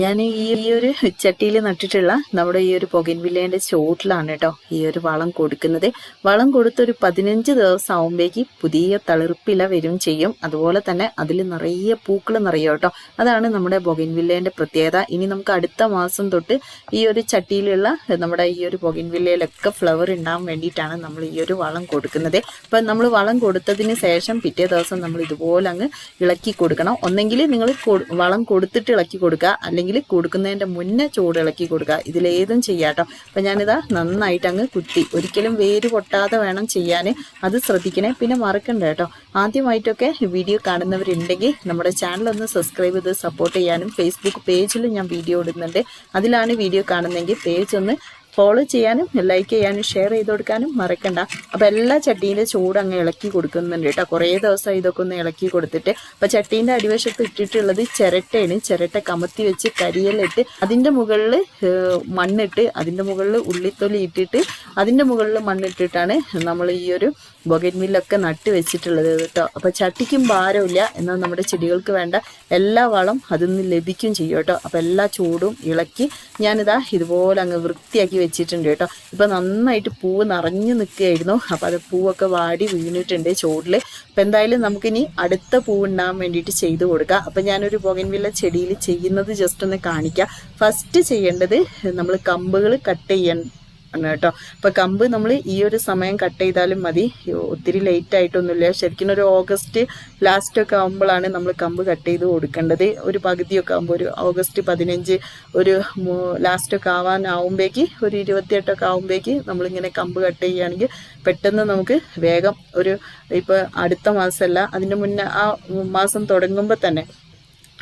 ഞാൻ ഈ ഒരു ചട്ടിയിൽ നട്ടിട്ടുള്ള നമ്മുടെ ഈ ഒരു പുകൻവില്ലേന്റെ ചോട്ടിലാണ് കേട്ടോ ഈ ഒരു വളം കൊടുക്കുന്നത്. വളം കൊടുത്തൊരു പതിനഞ്ച് ദിവസം ആവുമ്പോഴേക്ക് പുതിയ തളിർപ്പില വരും ചെയ്യും. അതുപോലെ തന്നെ അതിൽ നിറയെ പൂക്കൾ നിറയും കേട്ടോ. അതാണ് നമ്മുടെ ബൊഗൻവില്ലേന്റെ പ്രത്യേകത. ഇനി നമുക്ക് അടുത്ത മാസം തൊട്ട് ഈ ഒരു ചട്ടിയിലുള്ള നമ്മുടെ ഈ ഒരു ബൊഗൻവില്ലയിലൊക്കെ ഫ്ലവർ ഉണ്ടാകാൻ വേണ്ടിയിട്ടാണ് നമ്മൾ ഈ ഒരു വളം കൊടുക്കുന്നത്. അപ്പം നമ്മൾ വളം കൊടുത്തതിന് ശേഷം പിറ്റേ ദിവസം നമ്മൾ ഇതുപോലെ അങ്ങ് ഇളക്കി കൊടുക്കണം. ഒന്നെങ്കിൽ നിങ്ങൾ വളം കൊടുത്തിട്ട് ഇളക്കി കൊടുക്കുക. അല്ലെങ്കിൽ കൊടുക്കുന്നതിന്റെ മുന്നേ ചൂട് ഇളക്കി കൊടുക്കുക. ഇതിലേതും ചെയ്യാട്ടോ. അപ്പം ഞാനിതാ നന്നായിട്ട് അങ്ങ് കുത്തി. ഒരിക്കലും വേര് പൊട്ടാതെ വേണം ചെയ്യാൻ. അത് ശ്രദ്ധിക്കണേ. പിന്നെ മറക്കണ്ട കേട്ടോ. ആദ്യമായിട്ടൊക്കെ വീഡിയോ കാണുന്നവരുണ്ടെങ്കിൽ നമ്മുടെ ചാനൽ ഒന്ന് സബ്സ്ക്രൈബ് ചെയ്ത് സപ്പോർട്ട് ചെയ്യാനും ഫേസ്ബുക്ക് പേജിലും ഞാൻ വീഡിയോ ഇടുന്നുണ്ട്. അതിലാണ് വീഡിയോ കാണുന്നതെങ്കിൽ പേജ് ഒന്ന് ഫോളോ ചെയ്യാനും ലൈക്ക് ചെയ്യാനും ഷെയർ ചെയ്ത് കൊടുക്കാനും മറക്കണ്ട. അപ്പോൾ എല്ലാ ചട്ടീന്റെ ചൂട് അങ്ങ് ഇളക്കി കൊടുക്കുന്നുണ്ട് കേട്ടോ. കുറേ ദിവസം ഇതൊക്കെ ഒന്ന് ഇളക്കി കൊടുത്തിട്ട്. അപ്പോൾ ചട്ടീന്റെ അടിവശത്ത് ഇട്ടിട്ടുള്ളത് ചിരട്ടയാണ്. ചിരട്ട കമത്തി വെച്ച് കരിയലിട്ട് അതിന്റെ മുകളിൽ മണ്ണിട്ട് അതിന്റെ മുകളിൽ ഉള്ളിത്തൊലി ഇട്ടിട്ട് അതിന്റെ മുകളിൽ മണ്ണിട്ടിട്ടാണ് നമ്മൾ ഈ ഒരു ബൊഗൻമില്ലൊക്കെ നട്ട് വെച്ചിട്ടുള്ളത് കേട്ടോ. അപ്പോൾ ചട്ടിക്കും ഭാരമില്ല. എന്നാൽ നമ്മുടെ ചെടികൾക്ക് വേണ്ട എല്ലാ വളം അതിൽ നിന്ന് ലഭിക്കും ചെയ്യും കേട്ടോ. അപ്പോൾ എല്ലാ ചൂടും ഇളക്കി ഞാനിതാ ഇതുപോലെ അങ്ങ് വൃത്തിയാക്കി വെച്ചിട്ടുണ്ട് കേട്ടോ. ഇപ്പം നന്നായിട്ട് പൂവ് നിറഞ്ഞു നിൽക്കുകയായിരുന്നു. അപ്പോൾ അത് പൂവൊക്കെ വാടി വീണിട്ടുണ്ട് ചൂടിൽ അപ്പം എന്തായാലും നമുക്കിനി അടുത്ത പൂവ് ഉണ്ടാകാൻ വേണ്ടിയിട്ട് ചെയ്ത് കൊടുക്കാം. അപ്പം ഞാനൊരു പുകൻവില്ല ചെടിയിൽ ചെയ്യുന്നത് ജസ്റ്റ് ഒന്ന് കാണിക്കാം. ഫസ്റ്റ് ചെയ്യേണ്ടത് നമ്മൾ കമ്പുകൾ കട്ട് ചെയ്യാൻ ആണ് കേട്ടോ. അപ്പൊ കമ്പ് നമ്മൾ ഈ ഒരു സമയം കട്ട് ചെയ്താലും മതി. ഒത്തിരി ലേറ്റ് ആയിട്ടൊന്നുമില്ല. ശരിക്കും ഒരു ഓഗസ്റ്റ് ലാസ്റ്റ് ഒക്കെ ആകുമ്പോഴാണ് നമ്മൾ കമ്പ് കട്ട് ചെയ്ത് കൊടുക്കേണ്ടത്. ഒരു പകുതിയൊക്കെ ആകുമ്പോൾ ഒരു ഓഗസ്റ്റ് പതിനഞ്ച് ഒരു ലാസ്റ്റ് ഒക്കെ ആവാനാവുമ്പോഴേക്ക് ഒരു ഇരുപത്തിയെട്ടൊക്കെ ആവുമ്പോഴേക്ക് നമ്മളിങ്ങനെ കമ്പ് കട്ട് ചെയ്യുകയാണെങ്കിൽ പെട്ടെന്ന് നമുക്ക് വേഗം ഒരു ഇപ്പോൾ അടുത്ത മാസമല്ല അതിന് മുന്നേ ആ മാസം തുടങ്ങുമ്പോൾ തന്നെ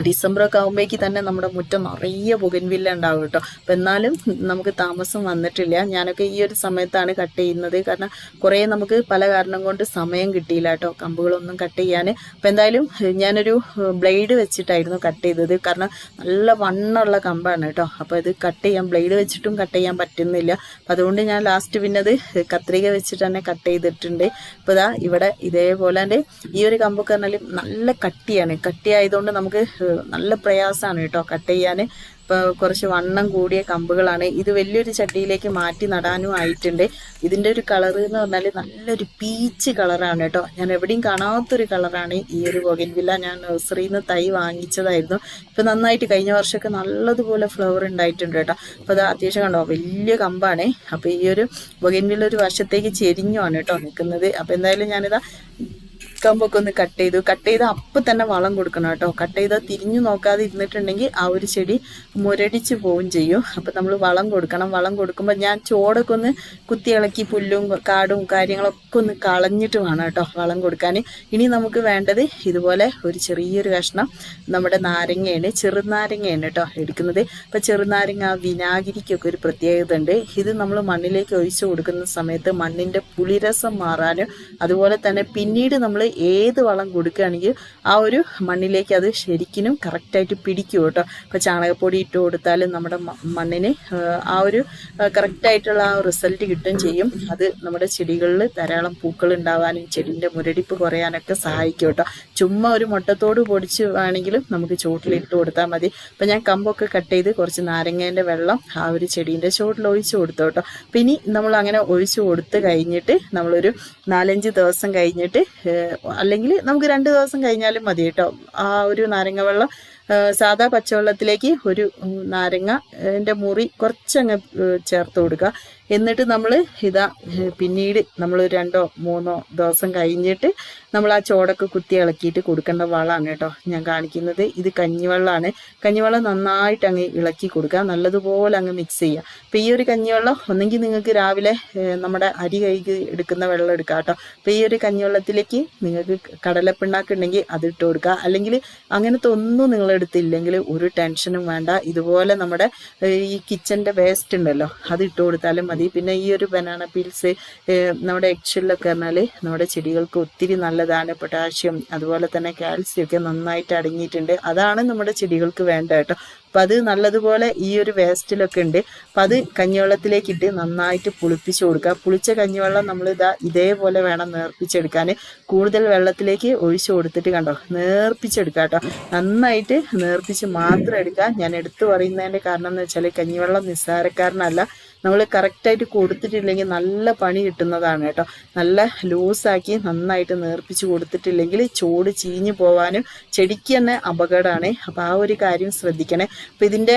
ഡിസംബർ ഒക്കെ ആകുമ്പോഴേക്ക് തന്നെ നമ്മുടെ മുറ്റം നിറയെ പുകൻവില്ല ഉണ്ടാവും കേട്ടോ. അപ്പം എന്നാലും നമുക്ക് താമസം വന്നിട്ടില്ല. ഞാനൊക്കെ ഈ ഒരു സമയത്താണ് കട്ട് ചെയ്യുന്നത്. കാരണം കുറേ നമുക്ക് പല കാരണം കൊണ്ട് സമയം കിട്ടിയില്ല കേട്ടോ. കമ്പുകളൊന്നും കട്ട് ചെയ്യാൻ അപ്പം എന്തായാലും ഞാനൊരു ബ്ലേഡ് വെച്ചിട്ടായിരുന്നു കട്ട് ചെയ്തത്. കാരണം നല്ല വണ്ണുള്ള കമ്പാണ് കേട്ടോ. അപ്പോൾ ഇത് കട്ട് ചെയ്യാൻ ബ്ലേഡ് വെച്ചിട്ടും കട്ട് ചെയ്യാൻ പറ്റുന്നില്ല. അപ്പം അതുകൊണ്ട് ഞാൻ ലാസ്റ്റ് പിന്നെ അത് കത്രിക വെച്ചിട്ട് തന്നെ കട്ട് ചെയ്തിട്ടുണ്ട്. ഇപ്പോൾ ഇതാ ഇവിടെ ഇതേപോലെ ഈ ഒരു കമ്പൊക്കെ പറഞ്ഞാൽ നല്ല കട്ടിയാണ്. കട്ടിയായതുകൊണ്ട് നമുക്ക് നല്ല പ്രയാസമാണ് കേട്ടോ കട്ട് ചെയ്യാൻ ഇപ്പോൾ കുറച്ച് വണ്ണം കൂടിയ കമ്പുകളാണ്. ഇത് വലിയൊരു ചട്ടിയിലേക്ക് മാറ്റി നടാനും ആയിട്ടുണ്ട്. ഇതിന്റെ ഒരു കളർ എന്ന് പറഞ്ഞാൽ നല്ലൊരു പീച്ച് കളറാണ് കേട്ടോ. ഞാൻ എവിടെയും കാണാത്തൊരു കളറാണ് ഈ ഒരു ബൊഗൻവില്ല ഞാൻ നഴ്സറിയിൽ നിന്ന് തൈ വാങ്ങിച്ചതായിരുന്നു. ഇപ്പം നന്നായിട്ട് കഴിഞ്ഞ വർഷമൊക്കെ നല്ലതുപോലെ ഫ്ലവർ ഉണ്ടായിട്ടുണ്ട് കേട്ടോ. അപ്പോൾ അത് അത്യാവശ്യം കണ്ടോ വലിയ കമ്പാണ്. അപ്പോൾ ഈ ഒരു ബൊഗൻവില്ല ഒരു വർഷത്തേക്ക് ചെരിഞ്ഞുമാണ് കേട്ടോ നിൽക്കുന്നത്. അപ്പോൾ എന്തായാലും ഞാനിതാ കമ്പൊക്കെ ഒന്ന് കട്ട് ചെയ്തു. കട്ട് ചെയ്ത് അപ്പം തന്നെ വളം കൊടുക്കണം കേട്ടോ. കട്ട് ചെയ്താൽ തിരിഞ്ഞു നോക്കാതെ ഇരുന്നിട്ടുണ്ടെങ്കിൽ ആ ഒരു ചെടി മുരടിച്ച് പോവും ചെയ്യും. അപ്പം നമ്മൾ വളം കൊടുക്കണം. വളം കൊടുക്കുമ്പോൾ ഞാൻ ചോടൊക്കെ ഒന്ന് കുത്തി ഇളക്കി പുല്ലും കാടും കാര്യങ്ങളൊക്കെ ഒന്ന് കളഞ്ഞിട്ട് വേണം കേട്ടോ വളം കൊടുക്കാൻ. ഇനി നമുക്ക് വേണ്ടത് ഇതുപോലെ ഒരു ചെറിയൊരു കഷ്ണം നമ്മുടെ നാരങ്ങയാണ് ചെറുനാരങ്ങയാണ് കേട്ടോ എടുക്കുന്നത്. അപ്പം ചെറുനാരങ്ങ വിനാഗിരിക്കൊക്കെ ഒരു പ്രത്യേകത ഉണ്ട്. ഇത് നമ്മൾ മണ്ണിലേക്ക് ഒഴിച്ചു കൊടുക്കുന്ന സമയത്ത് മണ്ണിന്റെ പുളിരസം മാറാനും അതുപോലെ തന്നെ പിന്നീട് നമ്മൾ ഏത് വളം കൊടുക്കുകയാണെങ്കിൽ ആ ഒരു മണ്ണിലേക്ക് അത് ശരിക്കും കറക്റ്റായിട്ട് പിടിക്കും കേട്ടോ. ഇപ്പോൾ ചാണകപ്പൊടി ഇട്ട് കൊടുത്താലും നമ്മുടെ മണ്ണിന് ആ ഒരു കറക്റ്റായിട്ടുള്ള ആ റിസൾട്ട് കിട്ടുകയും ചെയ്യും. അത് നമ്മുടെ ചെടികളിൽ ധാരാളം പൂക്കൾ ഉണ്ടാവാനും ചെടിന്റെ മുരടിപ്പ് കുറയാനൊക്കെ സഹായിക്കും കേട്ടോ. ചുമ്മാ ഒരു മുട്ടത്തോട് പൊടിച്ച് വേണമെങ്കിലും നമുക്ക് ചുവട്ടിലിട്ട് കൊടുത്താൽ മതി. അപ്പം ഞാൻ കമ്പൊക്കെ കട്ട് ചെയ്ത് കുറച്ച് നാരങ്ങേന്റെ വെള്ളം ആ ഒരു ചെടീന്റെ ചുവട്ടിൽ ഒഴിച്ചു കൊടുത്തു കേട്ടോ. ഇനി നമ്മൾ അങ്ങനെ ഒഴിച്ചു കൊടുത്ത് കഴിഞ്ഞിട്ട് നമ്മളൊരു നാലഞ്ച് ദിവസം കഴിഞ്ഞിട്ട് അല്ലെങ്കിൽ നമുക്ക് രണ്ട് ദിവസം കഴിഞ്ഞാലും മതി കേട്ടോ. ആ ഒരു നാരങ്ങ വെള്ളം സാധാ പച്ചവെള്ളത്തിലേക്ക് ഒരു നാരങ്ങ എന്റെ മുറി കുറച്ചങ്ങ് ചേർത്ത് കൊടുക്കുക. എന്നിട്ട് നമ്മൾ ഇതാ പിന്നീട് നമ്മൾ രണ്ടോ മൂന്നോ ദിവസം കഴിഞ്ഞിട്ട് നമ്മൾ ആ ചോടൊക്കെ കുത്തി ഇളക്കിയിട്ട് കൊടുക്കേണ്ട വളമാണ് കേട്ടോ ഞാൻ കാണിക്കുന്നത്. ഇത് കഞ്ഞിവെള്ളമാണ്. കഞ്ഞിവെള്ളം നന്നായിട്ട് അങ്ങ് ഇളക്കി കൊടുക്കുക. നല്ലതുപോലെ അങ്ങ് മിക്സ് ചെയ്യുക. അപ്പോൾ ഈ ഒരു കഞ്ഞിവെള്ളം ഒന്നെങ്കിൽ നിങ്ങൾക്ക് രാവിലെ നമ്മുടെ അരി കഴുകി എടുക്കുന്ന വെള്ളം എടുക്കുക കേട്ടോ. അപ്പോൾ ഈ ഒരു കഞ്ഞിവെള്ളത്തിലേക്ക് നിങ്ങൾക്ക് കടലപ്പിണ്ണാക്ക് ഉണ്ടെങ്കിൽ അത് ഇട്ട് കൊടുക്കുക. അല്ലെങ്കിൽ അങ്ങനത്തെ ഒന്നും നിങ്ങൾ എടുത്തില്ലെങ്കിൽ ഒരു ടെൻഷനും വേണ്ട. ഇതുപോലെ നമ്മുടെ ഈ കിച്ചന്റെ വേസ്റ്റ് ഉണ്ടല്ലോ അത് ഇട്ട് കൊടുത്താലും മതി. മതി. പിന്നെ ഈ ഒരു ബനാന പീൽസ് നമ്മുടെ എക്ഷ്യലൊക്കെ പറഞ്ഞാൽ നമ്മുടെ ചെടികൾക്ക് ഒത്തിരി നല്ലതാണ് പൊട്ടാഷ്യം അതുപോലെ തന്നെ കാൽസ്യം ഒക്കെ നന്നായിട്ട് അടങ്ങിയിട്ടുണ്ട്. അതാണ് നമ്മുടെ ചെടികൾക്ക് വേണ്ട കേട്ടോ. അപ്പം അത് നല്ലതുപോലെ ഈ ഒരു വേസ്റ്റിലൊക്കെ ഉണ്ട്. അപ്പം അത് കഞ്ഞിവെള്ളത്തിലേക്ക് ഇട്ട് നന്നായിട്ട് പുളിപ്പിച്ച് കൊടുക്കുക. പുളിച്ച കഞ്ഞിവെള്ളം നമ്മൾ ഇതാ ഇതേപോലെ വേണം നേർപ്പിച്ചെടുക്കാൻ. കൂടുതൽ വെള്ളത്തിലേക്ക് ഒഴിച്ചു കൊടുത്തിട്ട് കണ്ടോ? നേർപ്പിച്ചെടുക്കുക കേട്ടോ. നന്നായിട്ട് നേർപ്പിച്ച് മാത്രം എടുക്കുക. ഞാൻ എടുത്തു പറയുന്നതിന്റെ കാരണം എന്ന് വെച്ചാൽ കഞ്ഞിവെള്ളം നിസ്സാരക്കാരനല്ല. നമ്മൾ കറക്റ്റായിട്ട് കൊടുത്തിട്ടില്ലെങ്കിൽ നല്ല പണി കിട്ടുന്നതാണ് കേട്ടോ. നല്ല ലൂസാക്കി നന്നായിട്ട് നേർപ്പിച്ച് കൊടുത്തിട്ടില്ലെങ്കിൽ ചോട് ചീഞ്ഞു പോവാനും ചെടിക്ക് തന്നെ അപകടമാണ്. അപ്പോൾ ആ ഒരു കാര്യം ശ്രദ്ധിക്കണേ. അപ്പം ഇതിന്റെ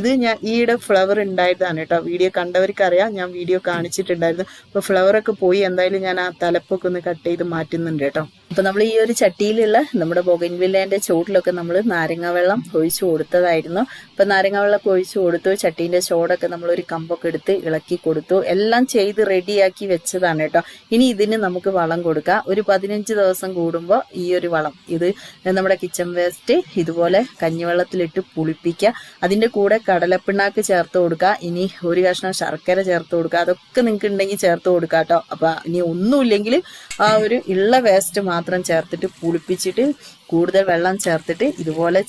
ഇത് ഞാൻ ഈയിടെ ഫ്ലവർ ഉണ്ടായതാണ് കേട്ടോ. വീഡിയോ കണ്ടവർക്ക് അറിയാം ഞാൻ വീഡിയോ കാണിച്ചിട്ടുണ്ടായിരുന്നു. അപ്പോൾ ഫ്ലവറൊക്കെ പോയി എന്തായാലും ഞാൻ ആ തലപ്പൊക്കെ ഒന്ന് കട്ട് ചെയ്ത് മാറ്റുന്നുണ്ട് കേട്ടോ. അപ്പോൾ നമ്മൾ ഈ ഒരു ചട്ടിയിലുള്ള നമ്മുടെ ബൊഗൻവില്ലേന്റെ ചുവട്ടിലൊക്കെ നമ്മൾ നാരങ്ങ വെള്ളം ഒഴിച്ചു കൊടുത്തതായിരുന്നു. അപ്പോൾ നാരങ്ങ വെള്ളമൊക്കെ ഒഴിച്ചു കൊടുത്തു ചട്ടീന്റെ ചോടൊക്കെ നമ്മളൊരു കമ്പൊക്കെ എടുത്ത് ഇളക്കി കൊടുത്തു. എല്ലാം ചെയ്ത് റെഡിയാക്കി വെച്ചതാണ് കേട്ടോ. ഇനി ഇതിന് നമുക്ക് വളം കൊടുക്കുക ഒരു പതിനഞ്ച് ദിവസം കൂടുമ്പോൾ ഈ ഒരു വളം. ഇത് നമ്മുടെ കിച്ചൺ വേസ്റ്റ് ഇതുപോലെ കഞ്ഞിവെള്ളത്തിലിട്ട് പുളിപ്പിക്കുക. അതിന്റെ കൂടെ കടലപ്പിണ്ണാക്ക് ചേർത്ത് കൊടുക്കുക. ഇനി ഒരു കഷ്ണം ശർക്കര ചേർത്ത് കൊടുക്കുക. അതൊക്കെ നിങ്ങൾക്ക് ഉണ്ടെങ്കിൽ ചേർത്ത് കൊടുക്കാം കേട്ടോ. അപ്പം ഇനി ഒന്നുമില്ലെങ്കിൽ ആ ഒരു ഉള്ള വേസ്റ്റ് ചേർത്തിട്ട് പുളിപ്പിച്ചിട്ട് കൂടുതൽ വെള്ളം ചേർത്തിട്ട് ഇതുപോലെ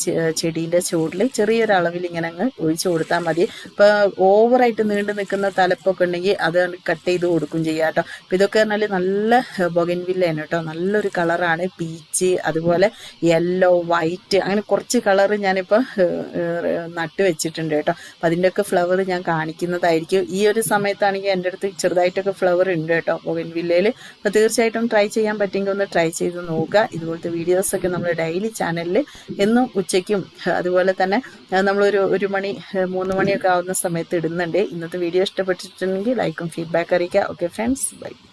ചെടീന്റെ ചുവട്ടിൽ ചെറിയൊരു അളവിൽ ഇങ്ങനെ അങ്ങ് ഒഴിച്ചു കൊടുത്താൽ മതി. ഇപ്പോൾ ഓവറായിട്ട് നീണ്ടു നിൽക്കുന്ന തലപ്പൊക്കെ ഉണ്ടെങ്കിൽ അത് കട്ട് ചെയ്ത് കൊടുക്കും ചെയ്യാം കേട്ടോ. അപ്പം ഇതൊക്കെ പറഞ്ഞാൽ നല്ല ബൊഗൻവില്ലാണ് കേട്ടോ. നല്ലൊരു കളറാണ്. പീച്ച് അതുപോലെ യെല്ലോ വൈറ്റ് അങ്ങനെ കുറച്ച് കളറ് ഞാനിപ്പോൾ നട്ട് വെച്ചിട്ടുണ്ട് കേട്ടോ. അപ്പം അതിന്റെയൊക്കെ ഫ്ലവർ ഞാൻ കാണിക്കുന്നതായിരിക്കും. ഈ ഒരു സമയത്താണെങ്കിൽ എന്റെ അടുത്ത് ചെറുതായിട്ടൊക്കെ ഫ്ലവർ ഉണ്ട് കേട്ടോ ബൊഗൻവില്ലയിൽ അപ്പോൾ തീർച്ചയായിട്ടും ട്രൈ ചെയ്യാൻ പറ്റുമെങ്കിൽ ഒന്ന് ട്രൈ ചെയ്ത് നോക്കുക. ഇതുപോലത്തെ വീഡിയോസൊക്കെ നമ്മൾ ഡെയിലി ചാനലിൽ എന്നും ഉച്ചയ്ക്കും അതുപോലെ തന്നെ നമ്മളൊരു ഒരു മണി മൂന്ന് മണിയൊക്കെ ആവുന്ന സമയത്ത് ഇടുന്നുണ്ട്. ഇന്നത്തെ വീഡിയോ ഇഷ്ടപ്പെട്ടിട്ടുണ്ടെങ്കിൽ ലൈക്കും ഫീഡ്ബാക്ക് അറിയിക്കുക. Okay friends bye.